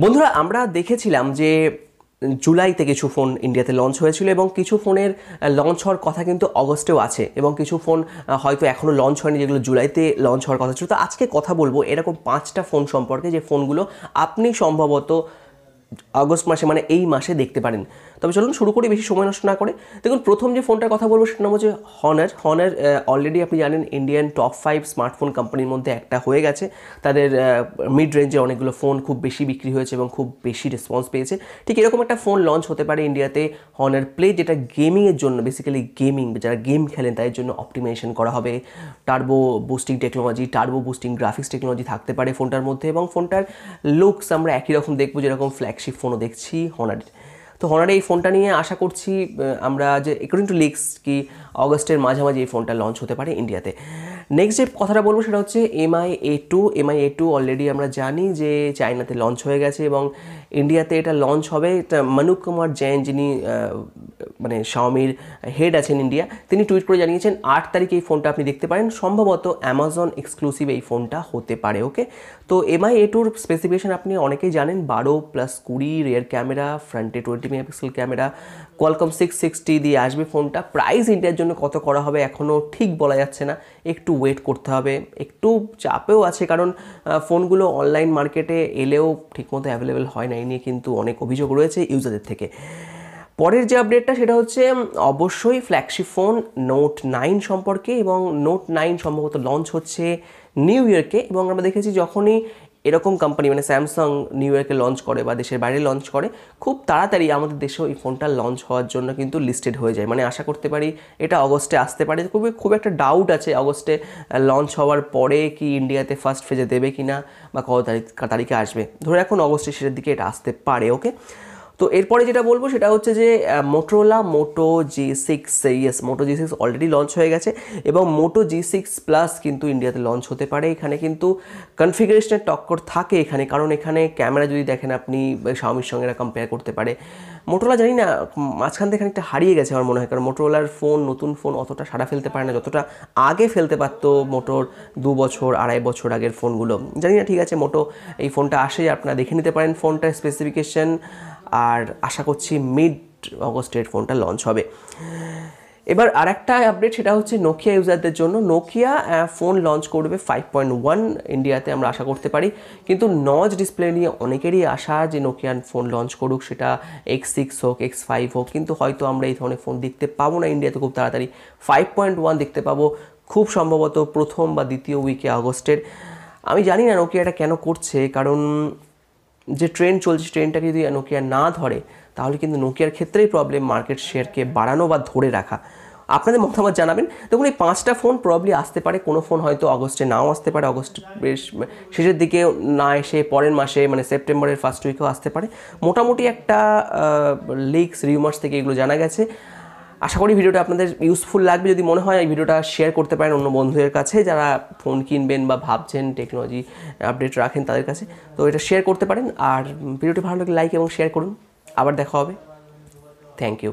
বন্ধুরা, আমরা দেখেছিলাম যে জুলাইতে কিছু ফোন ইন্ডিয়াতে লঞ্চ হয়েছিল এবং কিছু ফোনের লঞ্চ হওয়ার কথা কিন্তু অগস্টেও আছে এবং কিছু ফোন হয়তো এখনও লঞ্চ হয়নি যেগুলো জুলাইতে লঞ্চ হওয়ার কথা ছিল। তো আজকে কথা বলব এরকম পাঁচটা ফোন সম্পর্কে যে ফোনগুলো আপনি সম্ভবত আগস্ট মাসে মানে এই মাসে দেখতে পারেন। তবে চলুন শুরু করি, বেশি সময় নষ্ট না করে। দেখুন, প্রথম যে ফোনটার কথা বলব সেটা নাম হচ্ছে হনার হনার অলরেডি আপনি জানেন ইন্ডিয়ান টপ ফাইভ স্মার্টফোন কোম্পানির মধ্যে একটা হয়ে গেছে। তাদের মিড রেঞ্জে অনেকগুলো ফোন খুব বেশি বিক্রি হয়েছে এবং খুব বেশি রেসপন্স পেয়েছে। ঠিক এরকম একটা ফোন লঞ্চ হতে পারে ইন্ডিয়াতে হনার প্লে যেটা গেমিংয়ের জন্য বেসিক্যালি গেমিং যারা গেম খেলেন, তাদের জন্য অপটিমাইজেশন করা হবে। Turbo boosting technology turbo boosting graphics technology থাকতে পারে ফোনটার মধ্যে এবং ফোনটার লুকস আমরা একই রকম দেখব, যেরকম ফ্ল্যাগশিপ ফোনও দেখছি হনারের তো হনারে এই ফোনটা নিয়ে আশা করছি আমরা যে অ্যাকর্ডিং টু লিক্স কি অগস্টের মাঝামাঝি এই ফোনটা লঞ্চ হতে পারে ইন্ডিয়াতে নেক্সট যে কথাটা বলব সেটা হচ্ছে MI A two MI A two already আমরা জানি যে চায়নাতে লঞ্চ হয়ে গেছে এবং ইন্ডিয়াতে এটা লঞ্চ হবে। এটা মনুক কুমার জৈন যিনি মানে শাওমির হেড আছেন ইন্ডিয়া তিনি টুইট করে জানিয়েছেন, আট তারিখে এই ফোনটা আপনি দেখতে পারেন। সম্ভবত অ্যামাজন এক্সক্লুসিভ এই ফোনটা হতে পারে। ওকে তো এমআই এ টুর স্পেসিফিকেশন আপনি অনেকেই জানেন, বারো প্লাস কুড়ি রিয়ার ক্যামেরা ফ্রন্টে twenty megapixel camera Qualcomm six sixty দিয়ে আসবে ফোনটা প্রাইস ইন্ডিয়ার জন্য কত করা হবে এখনও ঠিক বলা যাচ্ছে না। একটু ওয়েট করতে হবে। একটু চাপেও আছে কারণ ফোনগুলো অনলাইন মার্কেটে এলেও ঠিকমতো অ্যাভেলেবেল হয় না। এই নিয়ে কিন্তু অনেক অভিযোগ রয়েছে ইউজারদের থেকে। পরের যে আপডেটটা সেটা হচ্ছে অবশ্যই ফ্ল্যাগশিপ ফোন নোট নাইন সম্পর্কে এবং নোট নাইন সম্ভবত লঞ্চ হচ্ছে নিউ ইয়র্কে এবং আমরা দেখেছি যখনই এরকম কোম্পানি মানে স্যামসাং নিউ ইয়র্কে লঞ্চ করে বা দেশের বাইরে লঞ্চ করে, খুব তাড়াতাড়ি আমাদের দেশেও এই ফোনটা লঞ্চ হওয়ার জন্য কিন্তু লিস্টেড হয়ে যায়। মানে আশা করতে পারি এটা অগস্টে আসতে পারে। খুবই, খুব একটা ডাউট আছে অগস্টে লঞ্চ হওয়ার পরে কি ইন্ডিয়াতে ফার্স্ট ফেজে দেবে কি না বা কত তারিখ, তারিখে আসবে। ধরে এখন অগস্টের শেষের দিকে এটা আসতে পারে ওকে তো এরপরে যেটা বলব সেটা হচ্ছে যে Motorola Moto G six yes Moto G six already launch হয়ে গেছে এবং মোটো জি সিক্স প্লাস কিন্তু ইন্ডিয়াতে লঞ্চ হতে পারে। এখানে কিন্তু কনফিগারেশনের টক্কর থাকে এখানে, কারণ এখানে ক্যামেরা যদি দেখেন আপনি স্বামীর সঙ্গে কম্পেয়ার করতে পারে। মোটোলা জানি না, মাঝখান থেকে খানিকটা হারিয়ে গেছে আমার মনে হয়, কারণ মোটোলার ফোন নতুন ফোন অতটা সারা ফেলতে পারে না, যতটা আগে ফেলতে পারতো মোটোর দু বছর, আড়াই বছর আগের ফোনগুলো জানি না ঠিক আছে, মোটো এই ফোনটা আসে, আপনারা দেখে নিতে পারেন ফোনটার স্পেসিফিকেশন আর আশা করছি মিড অগস্টের ফোনটা লঞ্চ হবে। এবার আরেকটা আপডেট সেটা হচ্ছে নোকিয়া ইউজারদের জন্য। নোকিয়া ফোন লঞ্চ করবে ফাইভ পয়েন্ট ওয়ান ইন্ডিয়াতে আমরা আশা করতে পারি। কিন্তু নজ ডিসপ্লে নিয়ে অনেকেরই আশা যে নোকিয়ান ফোন লঞ্চ করুক, সেটা এক্স সিক্স হোক এক্স ফাইভ হোক, কিন্তু হয়তো আমরা এই ধরনের ফোন দেখতে পাবো না ইন্ডিয়াতে খুব তাড়াতাড়ি। ফাইভ পয়েন্ট ওয়ান দেখতে পাবো খুব সম্ভবত প্রথম বা দ্বিতীয় উইকে আগস্টের। আমি জানি না নোকিয়াটা কেন করছে, কারণ যে ট্রেন চলছে ট্রেনটাকে যদি নোকিয়া না ধরে তাহলে কিন্তু নোকিয়ার ক্ষেত্রেই প্রবলেম মার্কেট শেয়ারকে বাড়ানো বা ধরে রাখা। আপনাদের মতামত জানাবেন। দেখুন, এই পাঁচটা ফোন প্রবলি আসতে পারে। কোনো ফোন হয়তো অগস্টে নাও আসতে পারে অগস্ট শেষের দিকে না এসে পরের মাসে মানে সেপ্টেম্বরের ফার্স্ট উইকেও আসতে পারে। মোটামুটি একটা লিক্স রিউমার্স থেকে এগুলো জানা গেছে। আশা করি ভিডিওটা আপনাদের ইউজফুল লাগবে। যদি মনে হয় এই ভিডিওটা শেয়ার করতে পারেন অন্য বন্ধুদের কাছে, যারা ফোন কিনবেন বা ভাবছেন টেকনোলজি আপডেট রাখেন তাদের কাছে, তো এটা শেয়ার করতে পারেন। আর ভিডিওটি ভালো লাগলে লাইক এবং শেয়ার করুন। আবার দেখা হবে। Thank you